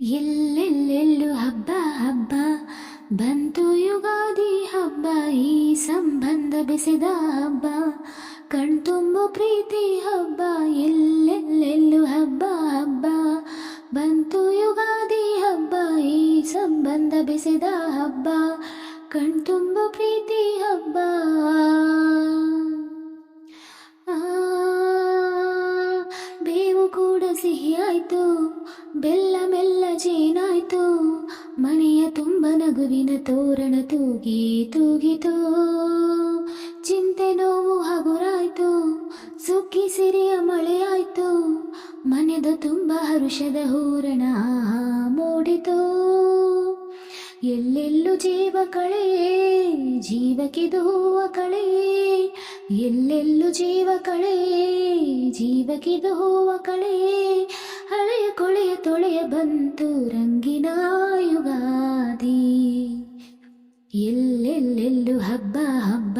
ಎಲ್ಲೆಲ್ಲೆಲ್ಲೂ ಹಬ್ಬ ಹಬ್ಬ. ಬಂತು ಯುಗಾದಿ ಹಬ್ಬ, ಈ ಸಂಬಂಧ ಬೆಸೆದ ಹಬ್ಬ. ಕಣ್ತುಂಬು ಪ್ರೀತಿ ಹಬ್ಬ, ಎಲ್ಲೆಲ್ಲೆಲ್ಲು ಹಬ್ಬ ಹಬ್ಬ. ಬಂತು ಯುಗಾದಿ ಹಬ್ಬ, ಈ ಸಂಬಂಧ ಬೆಸೆದ ಹಬ್ಬ. ಕಣ್ತುಂಬು ಪ್ರೀತಿ ಹಬ್ಬ. ಬೇವು ಕೂಡ ಸಿಹಿಯಾಯ್ತು ಬೆಲ್ಲ ಮೆಲ್ಲ ಜೇನಾಯ್ತು. ಮನೆಯ ತುಂಬ ನಗುವಿನ ತೋರಣ ತೂಗಿ ತೂಗಿತು. ಚಿಂತೆ ನೋವು ಹಗುರಾಯ್ತು. ಸುಕ್ಕಿ ಸಿರಿಯ ಮಳೆಯಾಯ್ತು ಮನೆದ ತುಂಬ ಹರುಷದ ಹೂರಣ ಮೂಡಿತು. ಎಲ್ಲೆಲ್ಲೂ ಜೀವ ಕಳೆಯೇ ಜೀವಕ್ಕಿದು ಹೂವ ಕಳೆ. ಎಲ್ಲೆಲ್ಲೂ ಜೀವ ಕಳೆಯೇ ಜೀವಕ್ಕಿದು ಹೂವ ಕೊಳೆಯ ತೊಳೆಯ ಬಂತು ರಂಗಿನ ಯುಗಾದಿ. ಎಲ್ಲೆಲ್ಲೆಲ್ಲು ಹಬ್ಬ ಹಬ್ಬ,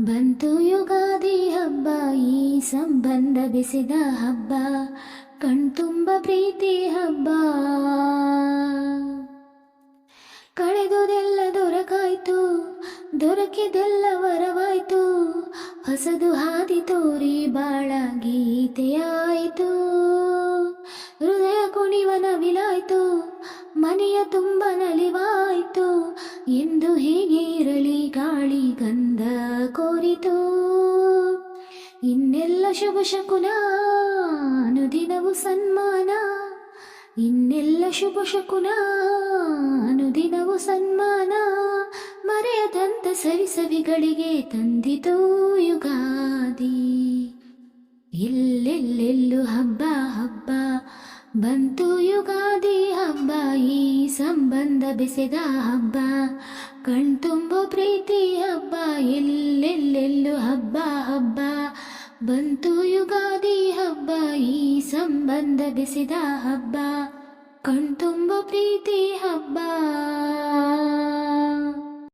ಬಂತು ಯುಗಾದಿ ಹಬ್ಬ, ಈ ಸಂಬಂಧ ಬೆಸೆದ ಹಬ್ಬ, ಕಣ್ತುಂಬ ಪ್ರೀತಿ ಹಬ್ಬ. ಕಳೆದುದೆಲ್ಲ ದೊರಕಾಯ್ತು, ದೊರಕಿದೆಲ್ಲ ವರವಾಯ್ತು, ಹೊಸದು ಹಾದಿ ತೋರಿ ಬಾಳ ಗೀತೆಯಾಯಿತು ಮನೆಯ ತುಂಬ ನಲಿವಾಯ್ತು ಎಂದು ಹೀಗೆ ಇರಲಿ ಗಾಳಿ ಗಂಧ ಕೋರಿತು. ಇನ್ನೆಲ್ಲ ಶುಭ ಶಕುನ, ಅನುದಿನವು ಸನ್ಮಾನ. ಇನ್ನೆಲ್ಲ ಶುಭ ಶಕುನ, ಅನುದಿನವು ಸನ್ಮಾನ. ಮರೆಯದಂತ ಸವಿಸವಿಗಳಿಗೆ ತಂದಿತು ಯುಗಾದಿ. ಬಂತು ಯುಗಾದಿ ಹಬ್ಬ, ಈ ಸಂಬಂಧ ಬೆಸೆದ ಹಬ್ಬ. ಕಣ್ತುಂಬು ಪ್ರೀತಿ ಹಬ್ಬ, ಎಲ್ಲೆಲ್ಲೆಲ್ಲು ಹಬ್ಬ ಹಬ್ಬ. ಬಂತು ಯುಗಾದಿ ಹಬ್ಬ, ಈ ಸಂಬಂಧ ಬೆಸೆದ ಹಬ್ಬ. ಕಣ್ತುಂಬು ಪ್ರೀತಿ ಹಬ್ಬ.